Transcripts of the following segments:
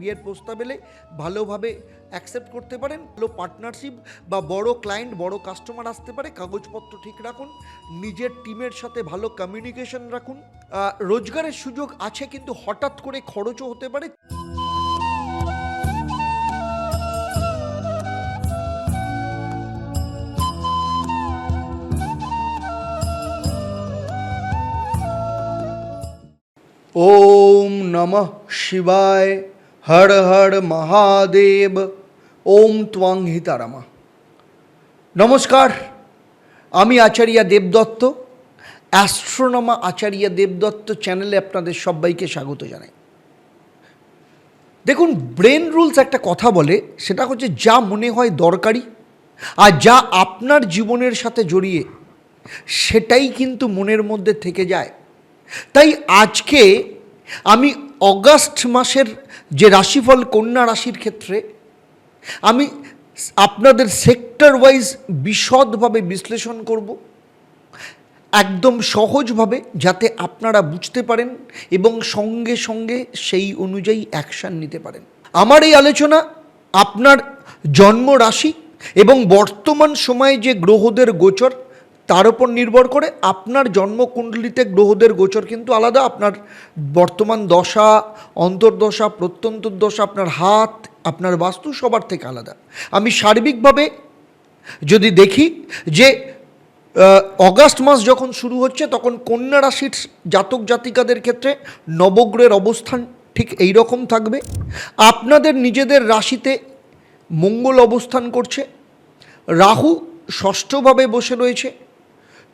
বিয়ের প্রস্তাব এলে ভালোভাবে অ্যাকসেপ্ট করতে পারেন। ভালো পার্টনারশিপ বা বড় ক্লায়েন্ট বড় কাস্টমার আসতে পারে। কাগজপত্র ঠিক রাখুন। নিজের টিমের সাথে ভালো কমিউনিকেশন রাখুন। রোজগারের সুযোগ আছে কিন্তু হঠাৎ করে খরচও হতে পারে। ওম নমঃ শিবায়। হর হর মহাদেব, ওম ত্বাং হিতারামা। নমস্কার, আমি আচার্য দেবদত্ত, অ্যাস্ট্রোনমা আচার্য দেবদত্ত চ্যানেলে আপনাদের সবাইকে স্বাগত জানাই। দেখুন, ব্রেন রুলস একটা কথা বলে, সেটা হচ্ছে যা মনে হয় দরকারি আর যা আপনার জীবনের সাথে জড়িয়ে, সেটাই কিন্তু মনের মধ্যে থেকে যায়। তাই আজকে আমি অগাস্ট মাসের যে রাশিফল কন্যা রাশির ক্ষেত্রে, আমি আপনাদের সেক্টর ওয়াইজ বিশদভাবে বিশ্লেষণ করব, একদম সহজভাবে যাতে আপনারা বুঝতে পারেন এবং সঙ্গে সঙ্গে সেই অনুযায়ী অ্যাকশান নিতে পারেন। আমার এই আলোচনা আপনার জন্ম রাশি এবং বর্তমান সময়ে যে গ্রহদের গোচর তার উপর নির্ভর করে আপনার জন্মকুণ্ডলিতে গ্রহদের গোচর কিন্তু আলাদা, আপনার বর্তমান দশা, অন্তর্দশা প্রত্যন্তর দশা আপনার হাত, আপনার বাস্তু সবার থেকে আলাদা। আমি সার্বিকভাবে যদি দেখি যে অগাস্ট মাস যখন শুরু হচ্ছে, তখন কন্যা রাশির জাতক জাতিকাদের ক্ষেত্রে নবগ্রহের অবস্থান ঠিক এই রকম থাকবে। আপনাদের নিজেদের রাশিতে মঙ্গল অবস্থান করছে। রাহু ষষ্ঠভাবে বসে রয়েছে।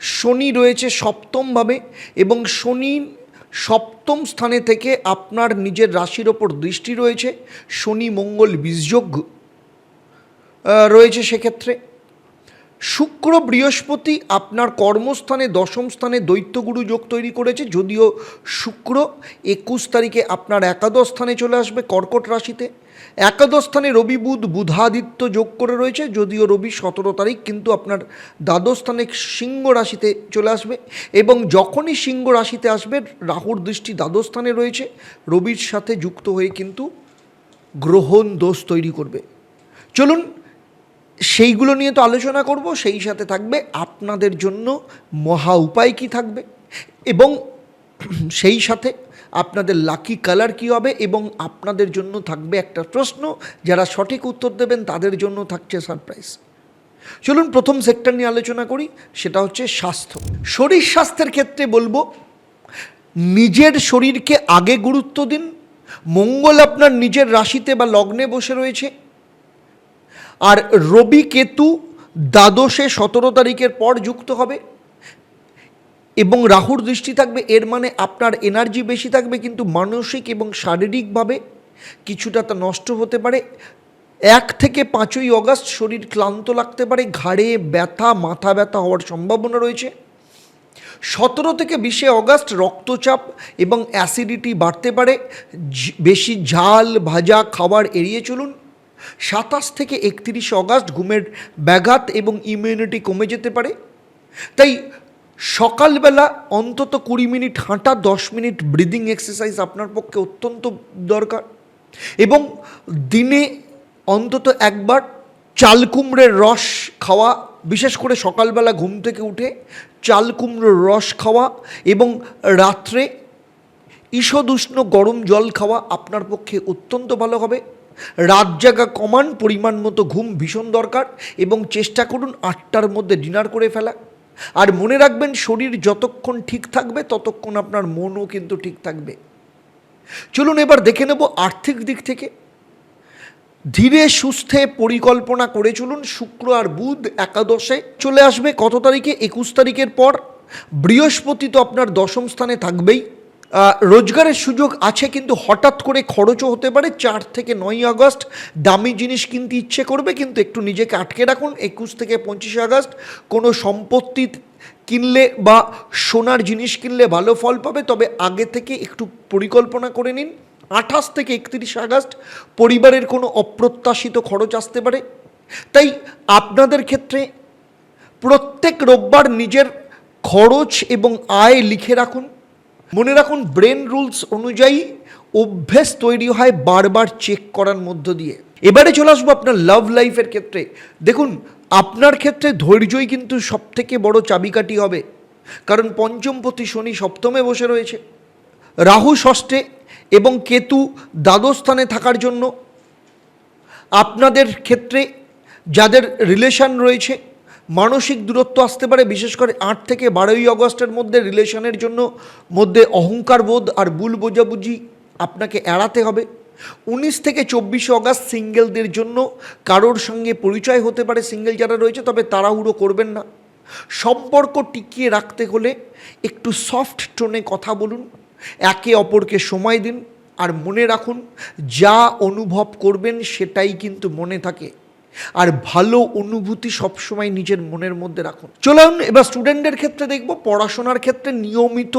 শনি রয়েছে সপ্তমভাবে এবং শনি সপ্তম স্থানে থেকে আপনার নিজের রাশির ওপর দৃষ্টি রয়েছে। শনি, মঙ্গল, বীজযোগ রয়েছে সেক্ষেত্রে। শুক্র বৃহস্পতি আপনার কর্মস্থানে, দশম স্থানে দৈত্যগুরু যোগ তৈরি করেছে, যদিও শুক্র একুশ তারিখে আপনার একাদশ স্থানে চলে আসবে কর্কট রাশিতে। একাদশ স্থানে রবি, বুধ, বুধাদিত্য যোগ করে রয়েছে, যদিও রবি সতেরো তারিখ, কিন্তু আপনার দ্বাদশ স্থানে সিংহ রাশিতে চলে আসবে এবং যখনই সিংহ রাশিতে আসবে, রাহুর দৃষ্টি দ্বাদশ স্থানে রয়েছে, রবির সাথে যুক্ত হয়ে কিন্তু গ্রহণ দোষ তৈরি করবে। চলুন সেইগুলো নিয়ে তো আলোচনা করব, সেই সাথে থাকবে আপনাদের জন্য মহা উপায় কি থাকবে এবং সেই সাথে আপনাদের লাকি কালার কি হবে এবং আপনাদের জন্য থাকবে একটা প্রশ্ন, যারা সঠিক উত্তর দেবেন তাদের জন্য থাকছে সারপ্রাইজ চলুন প্রথম সেক্টর নিয়ে আলোচনা করি, সেটা হচ্ছে স্বাস্থ্য। শরীর স্বাস্থ্যের ক্ষেত্রে বলব, নিজের শরীরকে আগে গুরুত্ব দিন, মঙ্গল আপনার নিজের রাশিতে বা লগ্নে বসে রয়েছে আর রবি কেতু দ্বাদশে সতেরো তারিখের পর যুক্ত হবে এবং রাহুর দৃষ্টি থাকবে, এর মানে আপনার এনার্জি বেশি থাকবে কিন্তু মানসিক এবং শারীরিকভাবে কিছুটা তা নষ্ট হতে পারে। এক থেকে পাঁচই অগাস্ট শরীর ক্লান্ত লাগতে পারে, ঘাড়ে ব্যথা, মাথা ব্যথা হওয়ার সম্ভাবনা রয়েছে। সতেরো থেকে বিশে অগাস্ট রক্তচাপ এবং অ্যাসিডিটি বাড়তে পারে বেশি ঝাল, ভাজা খাবার এড়িয়ে চলুন। সাতাশ থেকে একত্রিশে অগাস্ট ঘুমের ব্যাঘাত এবং ইমিউনিটি কমে যেতে পারে। তাই সকালবেলা অন্তত কুড়ি মিনিট হাঁটা, দশ মিনিট ব্রিদিং এক্সারসাইজ আপনার পক্ষে অত্যন্ত দরকার। এবং দিনে অন্তত একবার চাল কুমড়োর রস খাওয়া, বিশেষ করে সকালবেলা ঘুম থেকে উঠে চাল কুমড়োর রস খাওয়া এবং রাত্রে ঈষদুষ্ণ গরম জল খাওয়া আপনার পক্ষে অত্যন্ত ভালো হবে। রাত জাগা কমান, পরিমাণ মতো ঘুম ভীষণ দরকার এবং চেষ্টা করুন আটটার মধ্যে ডিনার করে ফেলা। আর মনে রাখবেন, শরীর যতক্ষণ ঠিক থাকবে, ততক্ষণ আপনার মনও কিন্তু ঠিক থাকবে। চলুন এবার দেখে নেব আর্থিক দিক থেকে। ধীরে সুস্থে পরিকল্পনা করে চলুন, শুক্র আর বুধ একাদশে চলে আসবে। কত তারিখে? একুশ তারিখের পর। বৃহস্পতি তো আপনার দশম স্থানে থাকবেই। রোজগারের সুযোগ আছে কিন্তু হঠাৎ করে খরচও হতে পারে। চার থেকে নয় আগস্ট, দামি জিনিস কিনতে ইচ্ছে করবে, কিন্তু একটু নিজেকে আটকে রাখুন। একুশ থেকে পঁচিশে আগস্ট, কোনো সম্পত্তি কিনলে বা সোনার জিনিস কিনলে ভালো ফল পাবে, তবে আগে থেকে একটু পরিকল্পনা করে নিন। আঠাশ থেকে একত্রিশ আগস্ট, পরিবারের কোনো অপ্রত্যাশিত খরচ আসতে পারে। তাই আপনাদের ক্ষেত্রে প্রত্যেক রোববার নিজের খরচ এবং আয় লিখে রাখুন। মনে রাখুন ব্রেন রুলস অনুযায়ী অভ্যেস তৈরি হয় বারবার চেক করার মধ্য দিয়ে। এবারে চলে আসব আপনার লাভ লাইফের ক্ষেত্রে। দেখুন, আপনার ক্ষেত্রে ধৈর্যই কিন্তু সব থেকে বড় চাবিকাঠি হবে। কারণ পঞ্চমপতি শনি সপ্তমে বসে রয়েছে। রাহু ষষ্ঠে এবং কেতু দ্বাদশ স্থানে থাকার জন্য। আপনাদের ক্ষেত্রে যাদের রিলেশন রয়েছে মানসিক দূরত্ব আসতে পারে, বিশেষ করে আট থেকে বারোই অগস্টের মধ্যে রিলেশনের জন্য মধ্যে অহংকার বোধ আর ভুল বোঝাবুঝি আপনাকে এড়াতে হবে। উনিশ থেকে চব্বিশে অগাস্ট সিঙ্গেলদের জন্য কারোর সঙ্গে পরিচয় হতে পারে, সিঙ্গেল যারা রয়েছে, তবে তাড়াহুড়ো করবেন না। সম্পর্ক টিকিয়ে রাখতে হলে একটু সফট টোনে কথা বলুন, একে অপরকে সময় দিন আর মনে রাখুন, যা অনুভব করবেন সেটাই কিন্তু মনে থাকে। আর ভালো অনুভূতি সবসময় নিজের মনের মধ্যে রাখুন। চলুন, এবার স্টুডেন্টদের ক্ষেত্রে দেখব, পড়াশোনার ক্ষেত্রে নিয়মিত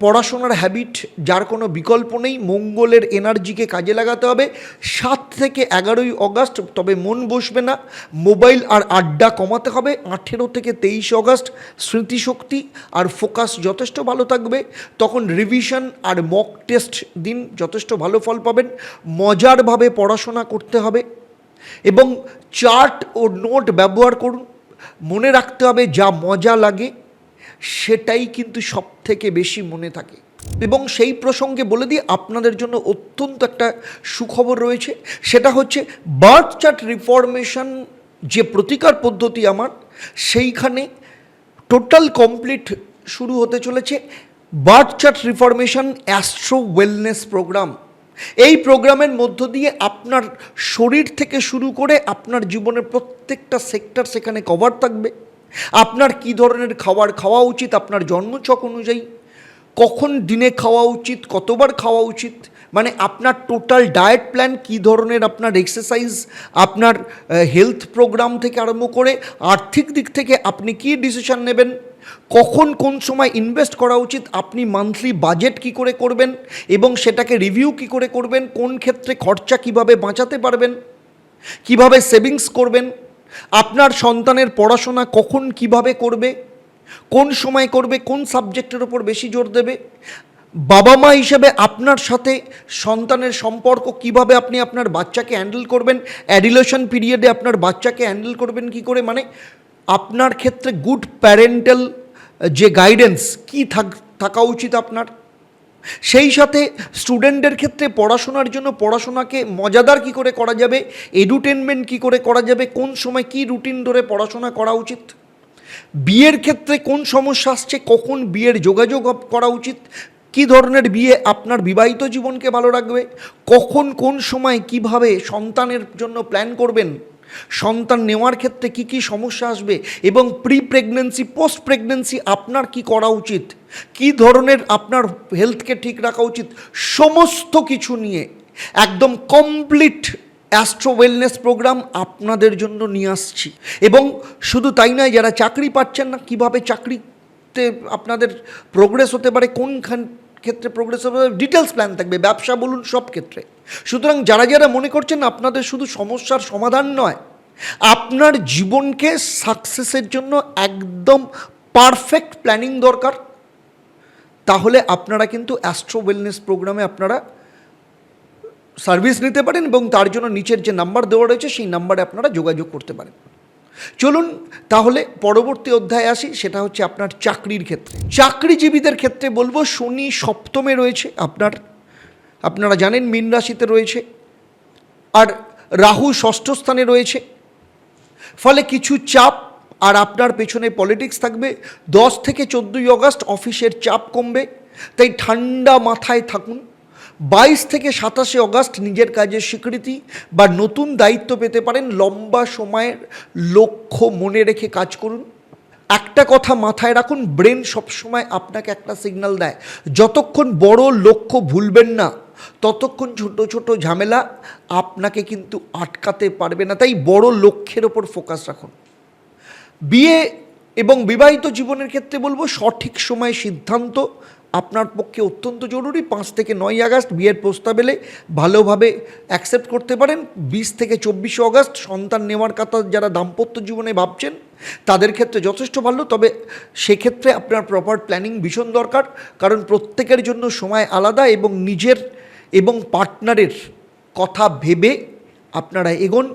পড়াশোনার হ্যাবিট যার কোনো বিকল্প নেই, মঙ্গলের এনার্জিকে কাজে লাগাতে হবে। সাত থেকে এগারোই অগাস্ট, তবে মন বসবে না মোবাইল আর আড্ডা কমাতে হবে। আঠেরো থেকে তেইশে অগাস্ট, স্মৃতিশক্তি আর ফোকাস যথেষ্ট ভালো থাকবে। তখন রিভিশন আর মক টেস্ট দিন যথেষ্ট ভালো ফল পাবেন। মজারভাবে পড়াশোনা করতে হবে। এবং চার্ট ও নোট ব্যবহার করুন। মনে রাখতে হবে যা মজা লাগে, সেটাই কিন্তু সব থেকে বেশি মনে থাকে। এবং সেই প্রসঙ্গে বলে দিই, আপনাদের জন্য অত্যন্ত একটা সুখবর রয়েছে। সেটা হচ্ছে বার্থ চার্ট রিফরমেশন যে প্রতিকার পদ্ধতি আমার, সেইখানে টোটাল কমপ্লিট শুরু হতে চলেছে। Birth chart reformation astro wellness program এই প্রোগ্রামের মধ্য দিয়ে আপনার শরীর থেকে শুরু করে আপনার জীবনের প্রত্যেকটা সেক্টর সেখানে কভার থাকবে। আপনার কি ধরনের খাবার খাওয়া উচিত, আপনার জন্মছক অনুযায়ী, কখন দিনে খাওয়া উচিত, কতবার খাওয়া উচিত মানে আপনার টোটাল ডায়েট প্ল্যান কী ধরনের, আপনার এক্সারসাইজ আপনার হেলথ প্রোগ্রাম থেকে আরম্ভ করে আর্থিক দিক থেকে আপনি কী ডিসিশন নেবেন কখন কোন সময় ইনভেস্ট করা উচিত, আপনি মান্থলি বাজেট কি করে করবেন এবং সেটাকে রিভিউ কি করে করবেন, কোন ক্ষেত্রে খরচা কীভাবে বাঁচাতে পারবেন, কীভাবে সেভিংস করবেন, আপনার সন্তানের পড়াশোনা কখন কীভাবে করবে, কোন সময় করবে, কোন সাবজেক্টের ওপর বেশি জোর দেবে, বাবা মা হিসেবে আপনার সাথে সন্তানের সম্পর্ক কীভাবে আপনি আপনার বাচ্চাকে হ্যান্ডেল করবেন অ্যাডিলেশন পিরিয়ডে আপনার বাচ্চাকে হ্যান্ডেল করবেন কি করে মানে আপনার ক্ষেত্রে গুড প্যারেন্টাল যে গাইডেন্স কি থাক উচিত আপনার? সেই সাথে স্টুডেন্টদের ক্ষেত্রে পড়াশোনার জন্য পড়াশোনাকে মজাদার কি করে করা যাবে? এডুটেনমেন্ট কি করে করা যাবে? কোন সময় কি রুটিন ধরে পড়াশোনা করা উচিত? বিয়ের ক্ষেত্রে কোন সমস্যা আসছে? কখন বিয়ের যোগাযোগ করা উচিত? কি ধরনের বিয়ে আপনার বিবাহিত জীবনকে ভালো রাখবে? কখন কোন সময় কীভাবে সন্তানের জন্য প্ল্যান করবেন? সন্তান নেওয়ার ক্ষেত্রে কি কি সমস্যা আসবে এবং প্রি প্রেগনেন্সি পোস্ট প্রেগনেন্সি আপনার কি করা উচিত? কি ধরনের আপনার হেলথকে ঠিক রাখা উচিত? সমস্ত কিছু নিয়ে একদম কমপ্লিট অ্যাস্ট্রো ওয়েলনেস প্রোগ্রাম আপনাদের জন্য নিয়ে আসছি। এবং শুধু তাই নয়, যারা চাকরি পাচ্ছেন না, কীভাবে চাকরিতে আপনাদের প্রোগ্রেস হতে পারে, কোনখান ক্ষেত্রে প্রোগ্রেস হবে ডিটেলস প্ল্যান থাকবে, ব্যবসা বলুন সব ক্ষেত্রে। সুতরাং যারা যারা মনে করছেন আপনাদের শুধু সমস্যার সমাধান নয়, আপনার জীবনকে সাকসেসের জন্য একদম পারফেক্ট প্ল্যানিং দরকার। তাহলে আপনারা কিন্তু অ্যাস্ট্রো ওয়েলনেস প্রোগ্রামে আপনারা সার্ভিস নিতে পারেন এবং তার জন্য নিচের যে নাম্বার দেওয়া রয়েছে, সেই নাম্বারে আপনারা যোগাযোগ করতে পারেন। চলুন তাহলে পরবর্তী অধ্যায়ে আসি, সেটা হচ্ছে আপনার চাকরির ক্ষেত্রে। চাকরিজীবীদের ক্ষেত্রে বলব, শনি সপ্তমে রয়েছে আপনার, আপনারা জানেন মীন রাশিতে রয়েছে, আর রাহু ষষ্ঠ স্থানে রয়েছে। ফলে কিছু চাপ, আর আপনার পেছনে পলিটিক্স থাকবে। দশ থেকে চোদ্দোই আগস্ট অফিসের চাপ কমবে, তাই ঠান্ডা মাথায় থাকুন। বাইশ থেকে সাতাশে অগাস্ট নিজের কাজের স্বীকৃতি বা নতুন দায়িত্ব পেতে পারেন, লম্বা সময়ের লক্ষ্য মনে রেখে কাজ করুন। একটা কথা মাথায় রাখুন, ব্রেন সবসময় আপনাকে একটা সিগন্যাল দেয়। যতক্ষণ বড় লক্ষ্য ভুলবেন না, ততক্ষণ ছোট ছোট ঝামেলা আপনাকে কিন্তু আটকাতে পারবে না। তাই বড় লক্ষ্যের ওপর ফোকাস রাখুন। বিয়ে এবং বিবাহিত জীবনের ক্ষেত্রে বলব, সঠিক সময়ে সিদ্ধান্ত আপনার পক্ষে অত্যন্ত জরুরি পাঁচ থেকে নয় আগস্ট বিয়ের প্রস্তাব এলে ভালোভাবে অ্যাকসেপ্ট করতে পারেন। বিশ থেকে চব্বিশে অগস্ট সন্তান নেওয়ার কথা যারা দাম্পত্য জীবনে ভাবছেন, তাদের ক্ষেত্রে যথেষ্ট ভালো। তবে সেক্ষেত্রে আপনার প্রপার প্ল্যানিং ভীষণ দরকার। কারণ প্রত্যেকের জন্য সময় আলাদা এবং নিজের এবং পার্টনারের কথা ভেবে আপনারা এগোন।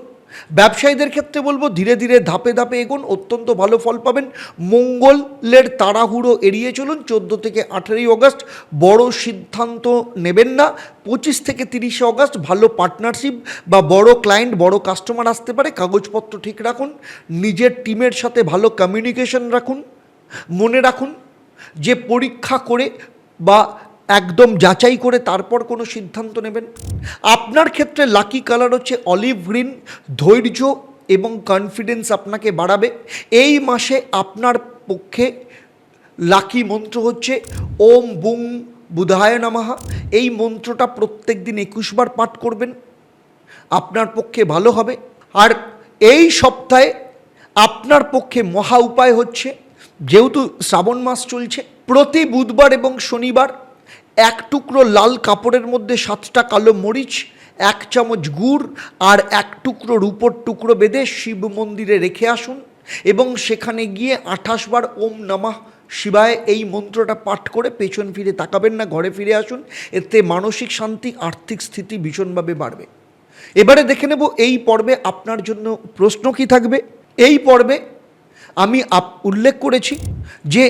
ব্যবসায়ীদের ক্ষেত্রে বলব, ধীরে ধীরে ধাপে ধাপে এগোন, অত্যন্ত ভালো ফল পাবেন। মঙ্গলের তাড়াহুড়ো এড়িয়ে চলুন, চোদ্দ থেকে আঠেরোই অগস্ট, বড় সিদ্ধান্ত নেবেন না। পঁচিশ থেকে তিরিশে অগস্ট, ভালো পার্টনারশিপ বা বড় ক্লায়েন্ট, বড় কাস্টমার আসতে পারে। কাগজপত্র ঠিক রাখুন, নিজের টিমের সাথে ভালো কমিউনিকেশন রাখুন, মনে রাখুন যে পরীক্ষা করে বা একদম যাচাই করে তারপর কোনো সিদ্ধান্ত নেবেন? আপনার ক্ষেত্রে লাকি কালার হচ্ছে অলিভ গ্রিন ধৈর্য এবং কনফিডেন্স আপনাকে বাড়াবে। এই মাসে আপনার পক্ষে লাকি মন্ত্র হচ্ছে ওম বুং বুধায় নামাহা এই মন্ত্রটা প্রত্যেক দিন একুশবার পাঠ করবেন। আপনার পক্ষে ভালো হবে। আর এই সপ্তাহে আপনার পক্ষে মহা উপায় হচ্ছে, যেহেতু শ্রাবণ মাস চলছে, প্রতি বুধবার এবং শনিবার এক টুকরো লাল কাপড়ের মধ্যে সাতটা কালো মরিচ, এক চামচ গুড় আর এক টুকরো রূপোর টুকরো বেঁধে শিব মন্দিরে রেখে আসুন এবং সেখানে গিয়ে আঠাশ বার ওম নমঃ শিবায় এই মন্ত্রটা পাঠ করে পেছন ফিরে তাকাবেন না, ঘরে ফিরে আসুন। এতে মানসিক শান্তি, আর্থিক স্থিতি ভীষণভাবে বাড়বে। এবারে দেখে নেব এই পর্বে আপনার জন্য প্রশ্ন কি থাকবে। এই পর্বে আমি উল্লেখ করেছি যে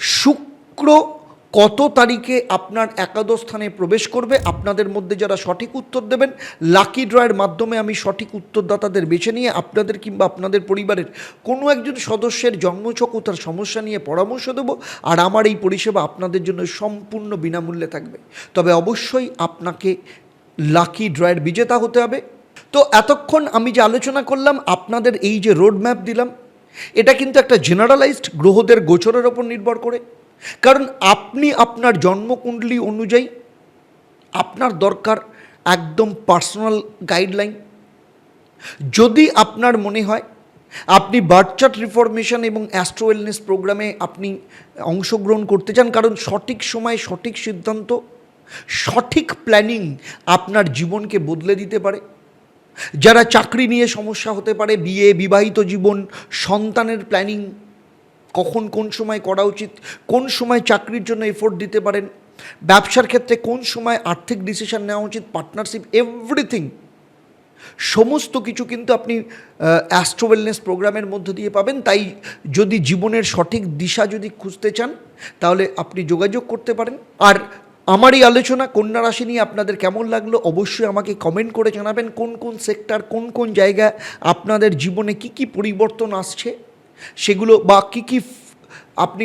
শুক্র কত তারিখে আপনার একাদশ স্থানে প্রবেশ করবে? আপনাদের মধ্যে যারা সঠিক উত্তর দেবেন, লাকি ড্রয়ের মাধ্যমে আমি সঠিক উত্তরদাতাদের বেছে নিয়ে আপনাদের কিংবা আপনাদের পরিবারের কোনো একজন সদস্যের জন্মছক তার সমস্যা নিয়ে পরামর্শ দেবো আর আমার এই পরিষেবা আপনাদের জন্য সম্পূর্ণ বিনামূল্যে থাকবে। তবে অবশ্যই আপনাকে লাকি ড্রয়ের বিজেতা হতে হবে। তো এতক্ষণ আমি যে আলোচনা করলাম, আপনাদের এই যে রোড ম্যাপ দিলাম, এটা কিন্তু একটা জেনারেলাইজড গ্রহদের গোচরের ওপর নির্ভর করে। কারণ আপনি আপনার জন্মকুণ্ডলী অনুযায়ী আপনার দরকার একদম পার্সোনাল গাইডলাইন। যদি আপনার মনে হয় আপনি বার্থচার্ট রিফরমেশন এবং অ্যাস্ট্রো ওয়েলনেস প্রোগ্রামে আপনি অংশগ্রহণ করতে চান, কারণ সঠিক সময়, সঠিক সিদ্ধান্ত, সঠিক প্ল্যানিং আপনার জীবনকে বদলে দিতে পারে। যারা চাকরি নিয়ে সমস্যা হতে পারে, বিয়ে, বিবাহিত জীবন, সন্তানের প্ল্যানিং কখন কোন সময় করা উচিত, কোন সময় চাকরির জন্য এফোর্ট দিতে পারেন, ব্যবসার ক্ষেত্রে কোন সময় আর্থিক ডিসিশন নেওয়া উচিত পার্টনারশিপ এভরিথিং সমস্ত কিছু কিন্তু আপনি অ্যাস্ট্রো ওয়েলনেস প্রোগ্রামের মধ্য দিয়ে পাবেন। তাই যদি জীবনের সঠিক দিশা যদি খুঁজতে চান, তাহলে আপনি যোগাযোগ করতে পারেন। আর আমার এই আলোচনা কন্যা রাশি নিয়ে আপনাদের কেমন লাগল, অবশ্যই আমাকে কমেন্ট করে জানাবেন। কোন কোন সেক্টর কোন কোন জায়গা আপনাদের জীবনে কি কি পরিবর্তন আসছে? সেগুলো বা কী কী আপনি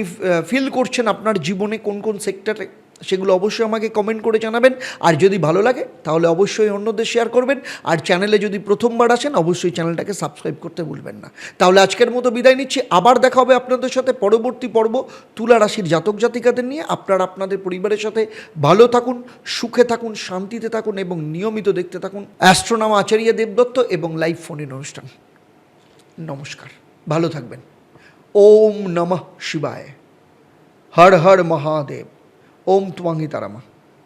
ফিল করছেন আপনার জীবনে কোন কোন সেক্টরে সেগুলো অবশ্যই আমাকে কমেন্ট করে জানাবেন। আর যদি ভালো লাগে, তাহলে অবশ্যই অন্যদের শেয়ার করবেন। আর চ্যানেলে যদি প্রথমবার আসেন, অবশ্যই চ্যানেলটাকে সাবস্ক্রাইব করতে ভুলবেন না। তাহলে আজকের মতো বিদায় নিচ্ছি। আবার দেখা হবে আপনাদের সাথে পরবর্তী পর্ব তুলা রাশির জাতক জাতিকাদের নিয়ে। আপনারা আপনাদের পরিবারের সাথে ভালো থাকুন, সুখে থাকুন, শান্তিতে থাকুন এবং নিয়মিত দেখতে থাকুন। অ্যাস্ট্রোনামা আচার্য দেবদত্ত এবং লাইভ ফোনের অনুষ্ঠান। নমস্কার। ভালো থাকবেন। ওম নমঃ শিবায়। হর হর মহাদেব। ওম তোমাঙ্গি তারামা।